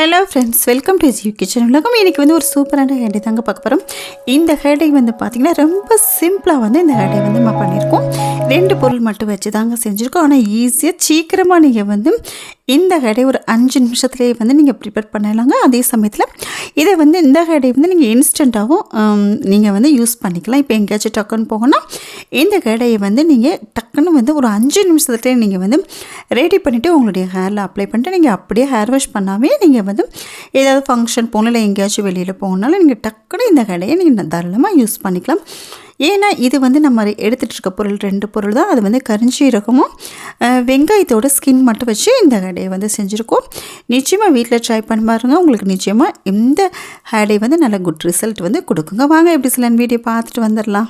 Hello friends welcome to ஜியூ kitchen உலகம் இன்றைக்கி வந்து ஒரு சூப்பரான ஹேடை தாங்க பார்க்க போகிறோம் இந்த ஹேடை வந்து பார்த்திங்கன்னா ரொம்ப சிம்பிளாக வந்து இந்த ஹேடை வந்து நம்ம பண்ணியிருக்கோம் ரெண்டு பொருள் மட்டும் வச்சு தாங்க செஞ்சுருக்கோம். ஆனால் ஈஸியாக சீக்கிரமாக நீங்கள் வந்து இந்த ஹேடை ஒரு அஞ்சு நிமிஷத்துலேயே வந்து நீங்கள் ப்ரிப்பேர் பண்ணலாங்க. அதே சமயத்தில் இதை வந்து இந்த ஹேடை வந்து நீங்கள் இன்ஸ்டண்ட்டாகவும் நீங்கள் வந்து யூஸ் பண்ணிக்கலாம். இப்போ எங்கேயாச்சும் டக்குன்னு போகணும்னா இந்த கேடையை வந்து நீங்கள் டக்குன்னு வந்து ஒரு அஞ்சு நிமிஷத்துலேயே நீங்கள் வந்து ரெடி பண்ணிவிட்டு உங்களுடைய ஹேரில் அப்ளை பண்ணிட்டு நீங்கள் அப்படியே ஹேர் வாஷ் பண்ணாமே நீங்கள் வந்து ஏதாவது ஃபங்க்ஷன் போகணும் இல்லை எங்கேயாச்சும் வெளியில் போகணுனாலும் நீங்கள் டக்குன்னு இந்த கடையை நீங்கள் தாராளமாக யூஸ் பண்ணிக்கலாம். ஏன்னா இது வந்து நம்ம எடுத்துகிட்டு இருக்க பொருள் ரெண்டு பொருள் தான். அது வந்து கரிஞ்சீரகமும் அஹ், வெங்காயத்தோட ஸ்கின் மட்டும் வச்சு இந்த கடையை வந்து செஞ்சுருக்கோம். நிச்சயமாக வீட்டில் ட்ரை பண்ணி பாருங்க. உங்களுக்கு நிச்சயமாக இந்த ஹேடை வந்து நல்ல குட் ரிசல்ட் வந்து கொடுக்குங்க. வாங்க எப்படி சிலன் வீடியோ பார்த்துட்டு வந்துடலாம்.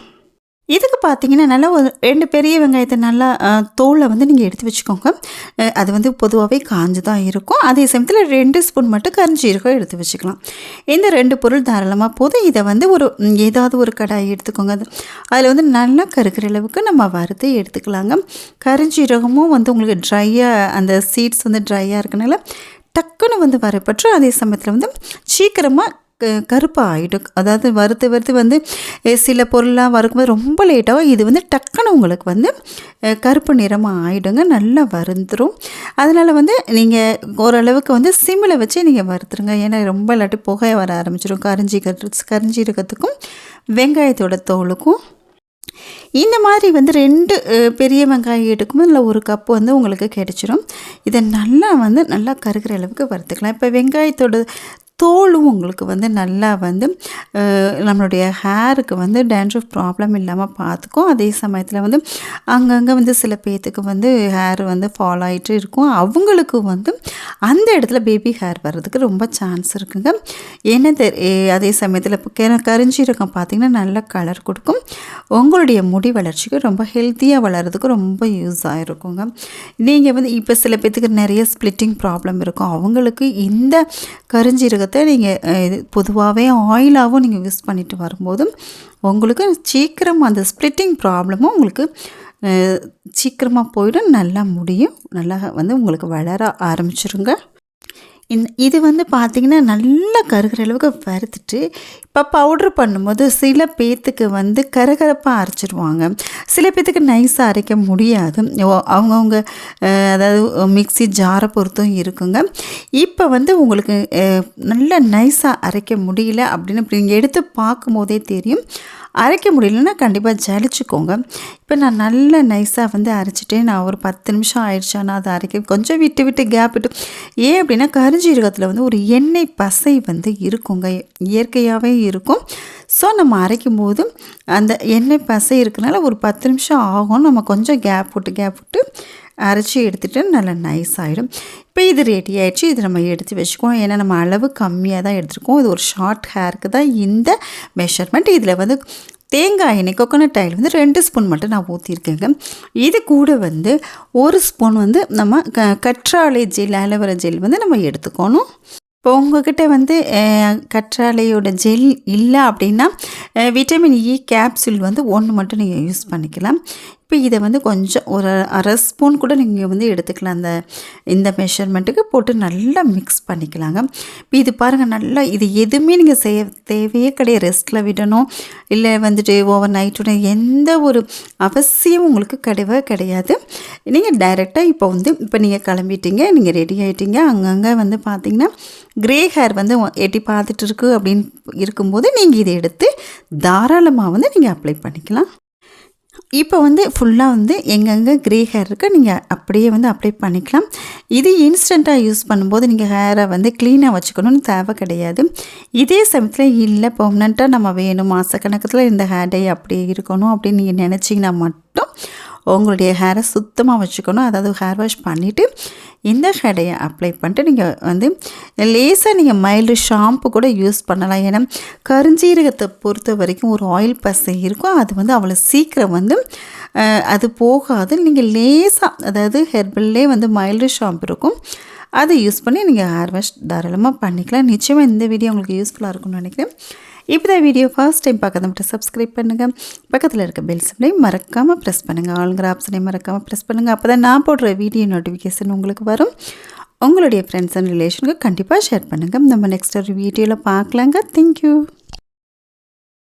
இதுக்கு பார்த்தீங்கன்னா நல்லா ஒரு ரெண்டு பெரிய வெங்காயத்தை நல்லா தோலை வந்து நீங்கள் எடுத்து வச்சுக்கோங்க. அது வந்து பொதுவாகவே காஞ்சு தான் இருக்கும். அதே சமயத்தில் ரெண்டு ஸ்பூன் மட்டும் கரிஞ்சீரகம் எடுத்து வச்சுக்கலாம். இந்த ரெண்டு பொருள் தாராளமாக போதும். இதை வந்து ஒரு ஏதாவது ஒரு கடாய் எடுத்துக்கோங்க. அது அதில் வந்து நல்லா கருக்கிற அளவுக்கு நம்ம வறுத்து எடுத்துக்கலாங்க. கரிஞ்சீரகமும் வந்து உங்களுக்கு ட்ரையாக அந்த சீட்ஸ் வந்து ட்ரையாக இருக்கனால டக்குன்னு வந்து வரப்பற்று அதே சமயத்தில் வந்து சீக்கிரமாக கருப்பாக ஆகிடும் அதாவது வறுத்து வறுத்து வந்து சில பொருளாக வறுக்கும்போது ரொம்ப லேட்டாகும் இது வந்து டக்குன்னு உங்களுக்கு வந்து கருப்பு நிறமாக ஆகிடுங்க நல்லா வருந்துடும் அதனால் வந்து நீங்கள் ஓரளவுக்கு வந்து சிம்மில் வச்சு நீங்கள் வறுத்துருங்க. ஏன்னா ரொம்ப இல்லாட்டி புகையை வர ஆரம்பிச்சிடும் கரிஞ்சி கரிஞ்சீரகத்துக்கும் வெங்காயத்தோட தோலுக்கும். இந்த மாதிரி வந்து ரெண்டு பெரிய வெங்காயம் எடுக்கும்போது இல்லை ஒரு கப்பு வந்து உங்களுக்கு கிடச்சிரும். இதை நல்லா வந்து நல்லா கருகிற அளவுக்கு வறுத்துக்கலாம். இப்போ வெங்காயத்தோட தோலும் உங்களுக்கு வந்து நல்லா வந்து நம்மளுடைய ஹேருக்கு வந்து டேண்ட்ரஃப் ப்ராப்ளம் இல்லாமல் பார்த்துக்கும். அதே சமயத்தில் வந்து அங்கங்கே வந்து சில பேர்த்துக்கு வந்து ஹேர் வந்து ஃபால் ஆகிட்டு இருக்கும். அவங்களுக்கு வந்து அந்த இடத்துல பேபி ஹேர் வர்றதுக்கு ரொம்ப சான்ஸ் இருக்குங்க. என்ன தெ- அதே சமயத்தில் இப்போ கெ- கரிஞ்சீரகம் பார்த்திங்கன்னா நல்ல கலர் கொடுக்கும். உங்களுடைய முடி வளர்ச்சிக்கு ரொம்ப ஹெல்த்தியாக வளர்கிறதுக்கு ரொம்ப யூஸ் ஆகிருக்குங்க நீங்கள் வந்து இப்போ சில பேர்த்துக்கு நிறைய ஸ்ப்ளிட்டிங் ப்ராப்ளம் இருக்கும். அவங்களுக்கு இந்த கரிஞ்சீரகத்தை நீங்கள் இது பொதுவாகவே ஆயிலாகவும் நீங்கள் யூஸ் பண்ணிட்டு வரும்போதும் உங்களுக்கு சீக்கிரம் அந்த ஸ்ப்ளிட்டிங் ப்ராப்ளமும் உங்களுக்கு சீக்கிரமாக போயிடும் நல்லா முடியும் நல்லா வந்து உங்களுக்கு வளர ஆரம்பிச்சிருங்க. இது வந்து பார்த்திங்கன்னா நல்லா கருகிற அளவுக்கு வறுத்துட்டு இப்போ பவுட்ரு பண்ணும்போது சில பேர்த்துக்கு வந்து கரகரப்பாக அரைச்சிடுவாங்க சில பேர்த்துக்கு நைஸாக அரைக்க முடியாது. ஓ- அவங்கவுங்க அதாவது மிக்ஸி ஜாரை பொறுத்தும் இருக்குங்க. இப்போ வந்து உங்களுக்கு நல்லா நைஸாக அரைக்க முடியல அப்படின்னு இப்படி நீங்கள் எடுத்து பார்க்கும்போதே தெரியும். அரைக்க முடியலன்னா கண்டிப்பாக ஜலிச்சுக்கோங்க. இப்போ நான் நல்ல நைஸாக வந்து அரைச்சிட்டு நான் ஒரு பத்து நிமிஷம் ஆயிடுச்சா. நான் அதை அரைக்க கொஞ்சம் விட்டு விட்டு கேப் விட்டு. ஏன் அப்படின்னா கருஞ்சீரகத்தில் வந்து ஒரு எண்ணெய் பசை வந்து இருக்குங்க. இயற்கையாகவே இருக்கும். ஸோ நம்ம அரைக்கும் போது அந்த எண்ணெய் பசை இருக்கிறனால ஒரு பத்து நிமிஷம் ஆகும். நம்ம கொஞ்சம் கேப் விட்டு கேப் விட்டு அரைச்சி எடுத்துகிட்டு நல்லா நைஸ் ஆகிடும் இப்போ இது ரெடி ஆயிடுச்சு. இது நம்ம எடுத்து வச்சுக்கோம் ஏன்னா நம்ம அளவு கம்மியாக தான் எடுத்துருக்கோம். இது ஒரு ஷார்ட் ஹேருக்கு தான் இந்த மெஷர்மெண்ட் இதில் வந்து தேங்காய் எண்ணெய் கொக்கோனட் ஆயில் வந்து ரெண்டு ஸ்பூன் மட்டும் நான் ஊற்றிருக்கேங்க இது கூட வந்து ஒரு ஸ்பூன் வந்து நம்ம க கற்றாழை ஜெல் அலவர ஜெல் வந்து நம்ம எடுத்துக்கணும். இப்போ உங்ககிட்ட வந்து கற்றாழையோட ஜெல் இல்லை அப்படின்னா விட்டமின் இ கேப்சூல் வந்து ஒன்று மட்டும் நீங்கள் யூஸ் பண்ணிக்கலாம். இப்போ இதை வந்து கொஞ்சம் ஒரு அரை ஸ்பூன் கூட நீங்கள் வந்து எடுத்துக்கலாம். அந்த இந்த மெஷர்மெண்ட்டுக்கு போட்டு நல்லா மிக்ஸ் பண்ணிக்கலாங்க. இப்போ இது பாருங்கள் நல்லா இது எதுவுமே நீங்கள் செய்ய தேவையே கிடையாது. ரெஸ்ட்டில் விடணும். இல்லை வந்துட்டு ஓவர் நைட்டுன்னு எந்த ஒரு அவசியம் உங்களுக்கு கிடையவே கிடையாது. நீங்கள் டைரெக்டாக இப்போ வந்து இப்போ நீங்கள் கிளம்பிட்டீங்க நீங்கள் ரெடி ஆகிட்டீங்க அங்கங்கே வந்து பார்த்தீங்கன்னா கிரே ஹேர் வந்து எட்டி பார்த்துட்டு இருக்கு அப்படின்னு இருக்கும்போது நீங்கள் இதை எடுத்து தாராளமாக வந்து நீங்கள் அப்ளை பண்ணிக்கலாம். இப்போ வந்து ஃபுல்லாக வந்து எங்கெங்கே க்ரே ஹேர் இருக்குது நீங்கள் அப்படியே வந்து அப்ளை பண்ணிக்கலாம். இது இன்ஸ்டண்ட்டாக யூஸ் பண்ணும்போது நீங்கள் ஹேரை வந்து க்ளீனாக வச்சுக்கணும்னு தேவை கிடையாது. இதே சமயத்தில் இல்லை பெர்மனண்ட்டாக நம்ம வேணும் மாதக்கணக்கத்தில் இந்த ஹேர் டே அப்படியே இருக்கணும் அப்படின்னு நீங்கள் நினச்சிங்கன்னா மட்டும் உங்களுடைய ஹேரை சுத்தமாக வச்சுக்கணும். அதாவது ஹேர் வாஷ் பண்ணிவிட்டு இந்த ஷேடையை அப்ளை பண்ணிட்டு நீங்கள் வந்து லேசாக நீங்கள் மைல்டு ஷாம்பு கூட யூஸ் பண்ணலாம். ஏன்னா கருஞ்சீரகத்தை பொறுத்த வரைக்கும் ஒரு ஆயில் பசை இருக்கும். அது வந்து அவ்வளோ சீக்கிரம் வந்து அது போகாது. நீங்கள் லேசாக அதாவது ஹெர்பல்லே வந்து மைல்டு ஷாம்பு இருக்கும். அதை யூஸ் பண்ணி நீங்கள் ஹேர் வாஷ் தாராளமாக பண்ணிக்கலாம். நிச்சயமாக இந்த வீடியோ உங்களுக்கு யூஸ்ஃபுல்லாக இருக்கும்னு நினைக்கிறேன். இப்போ தான் வீடியோ ஃபர்ஸ்ட் டைம் பார்க்கறது மட்டும் சப்ஸ்கிரைப் பண்ணுங்கள் பக்கத்தில் இருக்க பெல் சிம்லையும் மறக்காமல் ப்ரெஸ் பண்ணுங்கள் ஆளுங்கிற ஆப்ஷனையும் மறக்காமல் ப்ரெஸ் பண்ணுங்கள் அப்போ தான் நான் போடுற வீடியோ நோட்டிஃபிகேஷன் உங்களுக்கு வரும். உங்களுடைய ஃப்ரெண்ட்ஸ் அண்ட் ரிலேஷனுக்கு கண்டிப்பாக ஷேர் பண்ணுங்கள் நம்ம நெக்ஸ்ட் ஒரு வீடியோவில் பார்க்கலாங்க. தேங்க்யூ